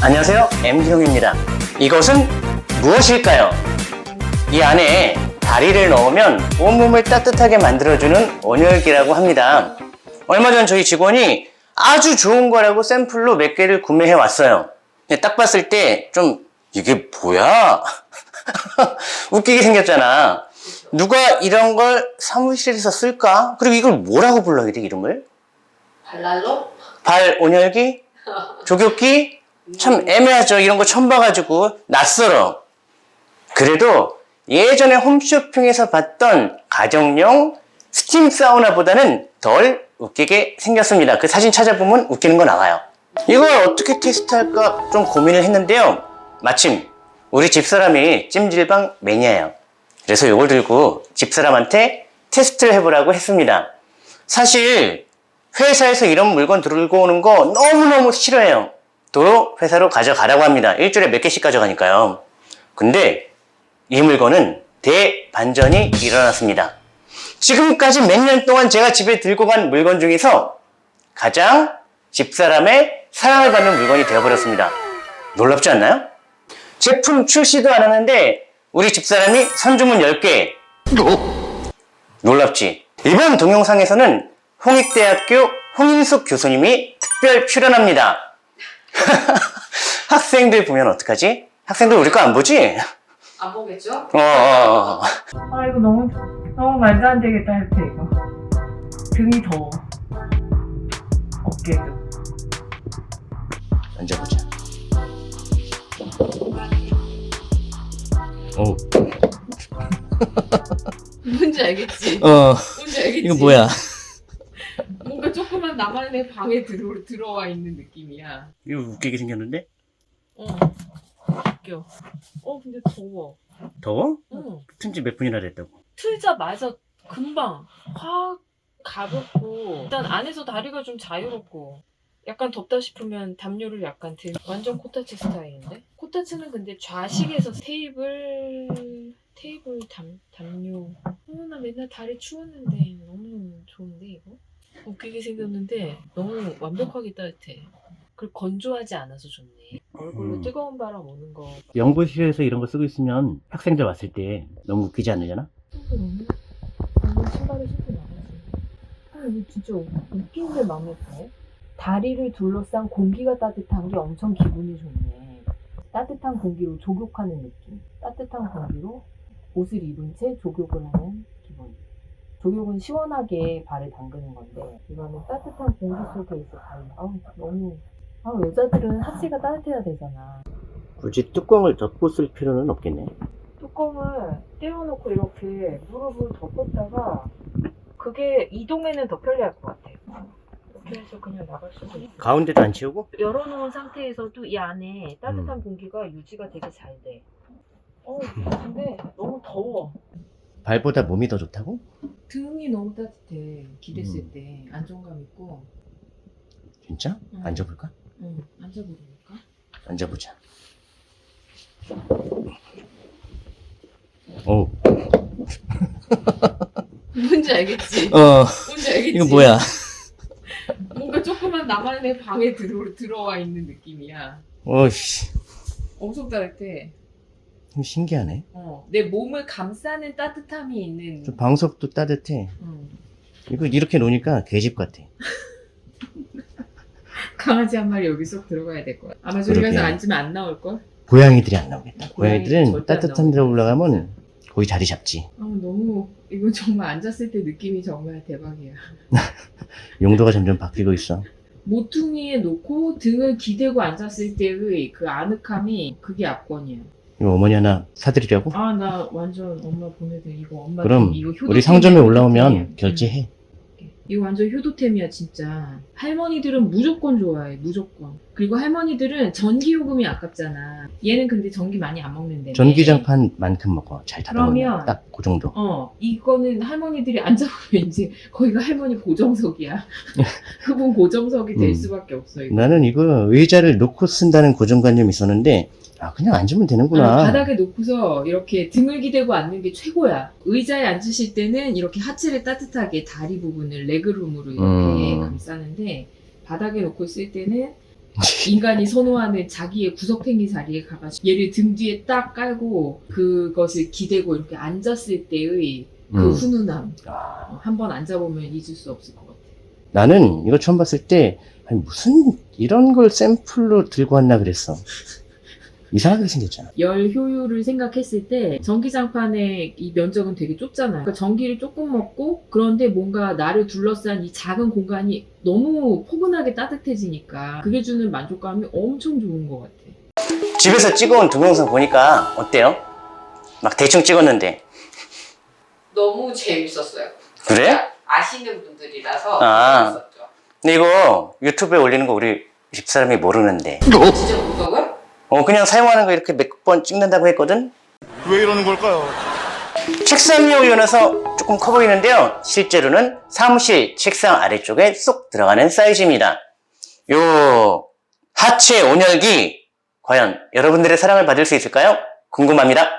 안녕하세요. MD용입니다. 이것은 무엇일까요? 이 안에 다리를 넣으면 온몸을 따뜻하게 만들어주는 온열기라고 합니다. 얼마 전 저희 직원이 아주 좋은 거라고 샘플로 몇 개를 구매해 왔어요. 딱 봤을 때 좀 이게 뭐야? 웃기게 생겼잖아. 누가 이런 걸 사무실에서 쓸까? 그리고 이걸 뭐라고 불러야 돼, 이름을? 발랄로? 발 온열기? 조격기? 참 애매하죠. 이런 거 처음 봐가지고 낯설어. 그래도 예전에 홈쇼핑에서 봤던 가정용 스팀 사우나보다는 덜 웃기게 생겼습니다. 그 사진 찾아보면 웃기는 거 나와요. 이걸 어떻게 테스트할까 좀 고민을 했는데요. 마침 우리 집사람이 찜질방 매니아예요. 그래서 이걸 들고 집사람한테 테스트를 해보라고 했습니다. 사실 회사에서 이런 물건 들고 오는 거 너무너무 싫어해요. 도로 회사로 가져가라고 합니다. 일주일에 몇 개씩 가져가니까요. 근데 이 물건은 대반전이 일어났습니다. 지금까지 몇 년 동안 제가 집에 들고 간 물건 중에서 가장 집사람의 사랑을 받는 물건이 되어버렸습니다. 놀랍지 않나요? 제품 출시도 안 하는데 우리 집사람이 선주문 10개. 놀랍지? 이번 동영상에서는 홍익대학교 홍인숙 교수님이 특별 출연합니다. 학생들 보면 어떡하지? 학생들 우리 거 안 보지? 안 보겠죠? 어, 어, 어. 아 이거 너무 너무 말도 안 되겠다 할때 이거 등이 더워 오, 뭔지 알겠지? 어, 뭔지 알겠지? 이거 뭐야? 뭔가 조그만 나만의 방에 들어, 들어와 있는 느낌이야. 이거 웃기게 생겼는데? 어. 웃겨. 어, 근데 더워. 더워? 응. 튼지 몇 분이나 됐다고? 틀자마자 금방 확 가볍고 일단 안에서 다리가 좀 자유롭고 약간 덥다 싶으면 담요를 약간 들 완전 코타치 스타일인데 코타치는 근데 좌식에서 테이블 테이블 담 담요 어나 맨날 다리 추웠는데 너무 좋은데 이거 웃기게 생겼는데 너무 완벽하게 따뜻해 그리고 건조하지 않아서 좋네 얼굴로 음. 뜨거운 바람 오는 거 연구실에서 이런 거 쓰고 있으면 학생들 왔을 때 너무 웃기지 않으려나? 너무 너무 신발을 신고 나가지. 아 이거 진짜 웃긴 게 마음에 들어. 다리를 둘러싼 공기가 따뜻한 게 엄청 기분이 좋네. 따뜻한 공기로 조격하는 느낌. 따뜻한 공기로 옷을 입은 채 조격을 하는 기분. 조격은 시원하게 발을 담그는 건데 이거는 따뜻한 공기 속에 있어 발이. 아우 너무. 아 여자들은 하체가 따뜻해야 되잖아. 굳이 뚜껑을 덮고 쓸 필요는 없겠네. 뚜껑을 떼어놓고 이렇게 무릎을 덮었다가 그게 이동에는 더 편리할 것 같아. 해서 그냥 나갈 수도 있고. 가운데도 안 치우고? 열어놓은 상태에서도 이 안에 따뜻한 공기가 유지가 되게 잘 돼. 어, 근데 너무 더워. 발보다 몸이 더 좋다고? 등이 너무 따뜻해. 기댔을 음. 때 안정감 있고. 진짜? 응. 앉아볼까? 응, 앉아보니까. 앉아보자. 오, 뭔지 알겠지? 어, 뭔지 알겠지? 이거 뭐야? 나만의 방에 들어, 들어와 있는 느낌이야. 오씨, 엄청 따뜻해. 좀 신기하네. 어, 내 몸을 감싸는 따뜻함이 있는. 좀 방석도 따뜻해. 음. 이거 이렇게 놓으니까 개집 같아. 강아지 한 마리 여기 쏙 들어가야 될 거야. 아마 저기 그러게. 가서 앉으면 안 나올 걸. 고양이들이 안 나오겠다. 고양이 고양이들은 절대 안 따뜻한 데로 올라가면 거의 자리 잡지. 아 너무 이거 정말 앉았을 때 느낌이 정말 대박이야. 용도가 점점 바뀌고 있어. 모퉁이에 놓고 등을 기대고 앉았을 때의 그 아늑함이 그게 압권이야. 이거 어머니 하나 사드리려고? 아 나 완전 엄마 보내드 이거 엄마 그럼 좀 이거 효도 우리 상점에 올라오면. 결제해. 응. 이거 완전 효도템이야 진짜. 할머니들은 무조건 좋아해 무조건. 그리고 할머니들은 전기 요금이 아깝잖아. 얘는 근데 전기 많이 안 먹는데. 전기장판만큼 먹어. 잘 닫아놓으면 그러면- 딱 그 정도. 어, 이거는 할머니들이 앉아보면 이제 거기가 할머니 고정석이야. 그분 고정석이 될 음. 수밖에 없어. 이거. 나는 이거 의자를 놓고 쓴다는 고정관념이 있었는데 아 그냥 앉으면 되는구나. 아, 바닥에 놓고서 이렇게 등을 기대고 앉는 게 최고야. 의자에 앉으실 때는 이렇게 하체를 따뜻하게 다리 부분을 레그룸으로 이렇게 음. 감싸는데 바닥에 놓고 쓸 때는 인간이 선호하는 자기의 구석탱이 자리에 가가지고 얘를 등 뒤에 딱 깔고 그것을 기대고 이렇게 앉았을 때의 그 음. 훈훈함 아, 한 번 앉아보면 잊을 수 없을 것 같아. 나는 이거 처음 봤을 때 아니, 무슨 이런 걸 샘플로 들고 왔나 그랬어. 이상하게 생겼잖아. 열 효율을 생각했을 때 전기장판의 이 면적은 되게 좁잖아요. 그러니까 전기를 조금 먹고 그런데 뭔가 나를 둘러싼 이 작은 공간이 너무 포근하게 따뜻해지니까 그게 주는 만족감이 엄청 좋은 것 같아. 집에서 찍어온 동영상 보니까 어때요? 막 대충 찍었는데 너무 재밌었어요. 그래? 아시는 분들이라서 아. 재밌었죠. 근데 이거 유튜브에 올리는 거 우리 집사람이 모르는데 진짜 무서워요? 어 그냥 사용하는 거 이렇게 몇 번 찍는다고 했거든? 왜 이러는 걸까요? 책상 위에 올려놔서 조금 커 보이는데요. 실제로는 사무실 책상 아래쪽에 쏙 들어가는 사이즈입니다. 요 하체 온열기 과연 여러분들의 사랑을 받을 수 있을까요? 궁금합니다.